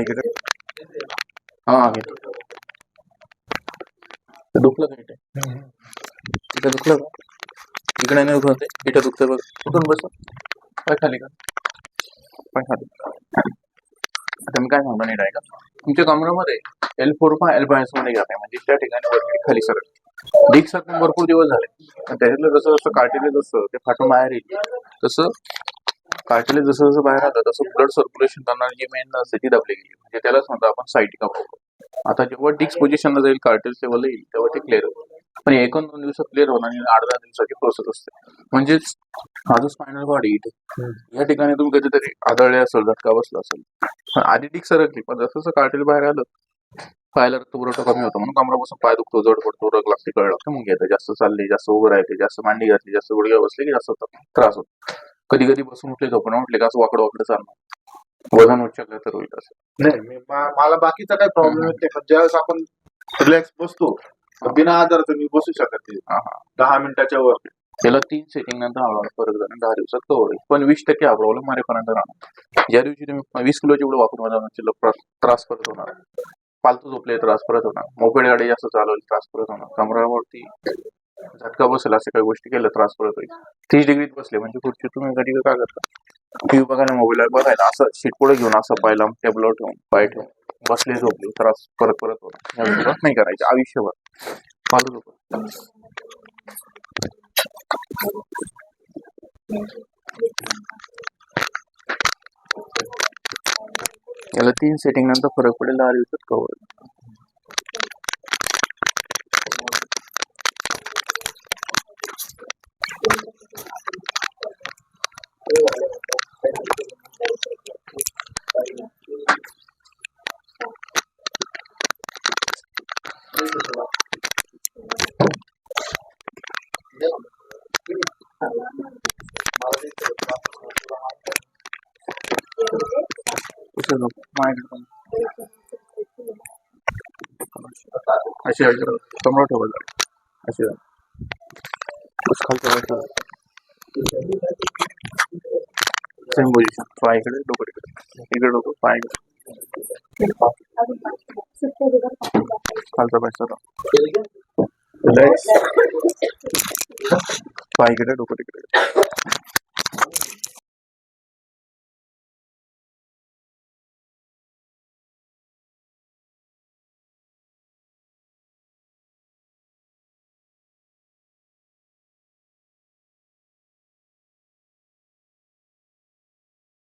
इकडे हा घेतो दुखलं का इथे? दुखलं का? इकडे नाही दुखत इथं इथे दुखतं बघ. कुठून बस. काय खाली का पण खाली. आता मी काय सांगतो नीट आहे का तुमच्या कमरामध्ये एल फोर फाय एल फायन्समध्ये घ्या. म्हणजे त्या ठिकाणी वरती खाली सरळ. डीक सरकून भरपूर दिवस झाले. आणि त्याच्यातलं जसं जसं कार्टिलेज असतं ते फाटून बाहेर येईल. तसं कार्टिलेज जसं जसं बाहेर आलं तसं ब्लड सर्क्युलेशन करणारी जी मेन स्थिती दाबली गेली. म्हणजे त्यालाच म्हणतो आपण सायटिका प्रॉब्लेम आता जेव्हा डिक्स पोझिशनला जाईल कार्टिलेज लेवल येईल तेव्हा ते क्लिअर होईल. पण एक दोन दिवसात क्लिअर होणार आणि आठ दहा दिवसाची प्रोसेस असते. म्हणजेच हा जो स्पायनल बॉडी या ठिकाणी तुम्ही कधीतरी आदळले असेल धक्का बसला असेल. पण आधी डिक सरकली पण जसं जसं कार्टिल बाहेर आलं पायाला रक्तपुरवठा कमी होतो. म्हणून कमरापासून पाय दुखतो जड पडतो रग लागते कळ लागते मग येतं. जास्त चालले जास्त उभं राहते जास्त मांडी घातली जास्त गुडघ्या बसले की जास्त त्रास होतो. कधी कधी बसून उठले झोपून उठले का असं वाकडं वाकडं चालणार. वजन उचललं तर होईल असं. नाही मी- मा- मला बाकीचा काही प्रॉब्लेम येत नाही. पण ज्यावेळेस आपण रिलॅक्स बसतो तर बिना आजाराचं मी बसू शकत नाही. हा हा. दहा मिनिटाच्या वर. त्याला तीन सेटिंग नंतर हळूहळू फरक जाणार दहा दिवसात कव्हर होईल. पण वीस टक्के हा प्रॉब्लेम मारेपर्यंत राहणार. ज्या दिवशी तुम्ही वीस किलोची एवढं वापरून मला त्रास परत होणार. फालतू झोपले त्रास परत होणार. मोपेड गाडी जास्त चालवली त्रास परत होणार. कमरावरती झटका बसेल असे काही गोष्टी केल्या त्रास पडत होईल तीस डिग्रीत बसले म्हणजे खुर्ची तुम्ही कधी काय करता टीव्ही बघायला मोबाईल बघायला. असं शीट पुढे घेऊन असं पाहिला टेबलवर ठेवून पाय ठेवून. बसले झोपले त्रास परत परत होता. नाही करायचे आयुष्यभर. चालू झोप त्याला तीन सेटिंग नंतर फरक पडेल दहा दिवसात कव्हर कसं झोप माझ्याकडे खालच्या सेम पोझिशन पाय इकडे डोकं इकडे इकडे डोकं पाय खालचा पाय रिलॅक्स पाय इकडे डोकं तिकडे